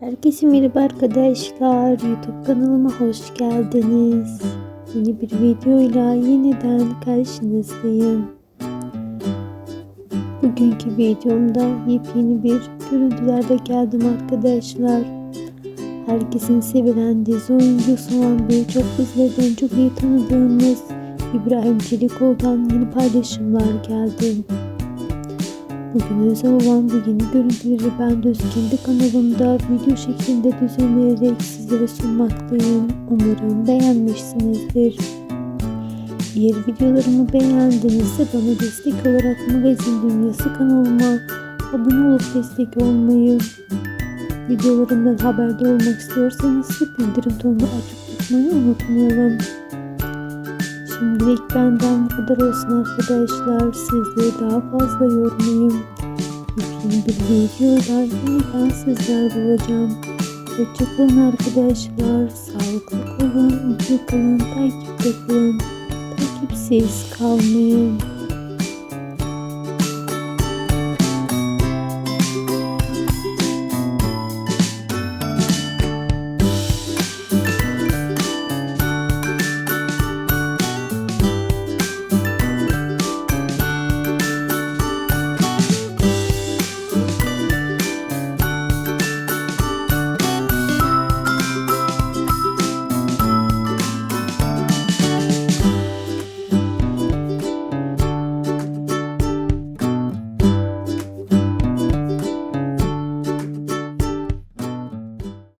Herkese merhaba arkadaşlar. YouTube kanalıma hoş geldiniz. Yeni bir videoyla yeniden karşınızdayım. Bugünkü videomda yepyeni bir görüntülerle geldim arkadaşlar. Herkesin sevilen dizi oyuncusu olan birçok bizlerden çok iyi tanıdığımız İbrahim Çelikoğlu'dan yeni paylaşımlar geldi. Bugün özel olan bu yeni görüntüleri ben de kendi kanalımda video şeklinde düzenleyerek sizlere sunmaktayım. Umarım beğenmişsinizdir. Diğer videolarımı beğendinizse bana destek olarak Magazin Dünyası kanalıma abone olup destek olmayı, videolarımdan haberdar olmak istiyorsanız bildirim tonunu açıp tutmayı unutmayalım. Şimdilik benden bu kadar olsun arkadaşlar. Sizleri daha fazla yormayayım. Yepyeni bir videoda yeniden sizler olacağım. Hoşçakalın arkadaşlar. Sağlıklı kalın, mutlu kalın, takipte kalın. Takipsiz kalmayın.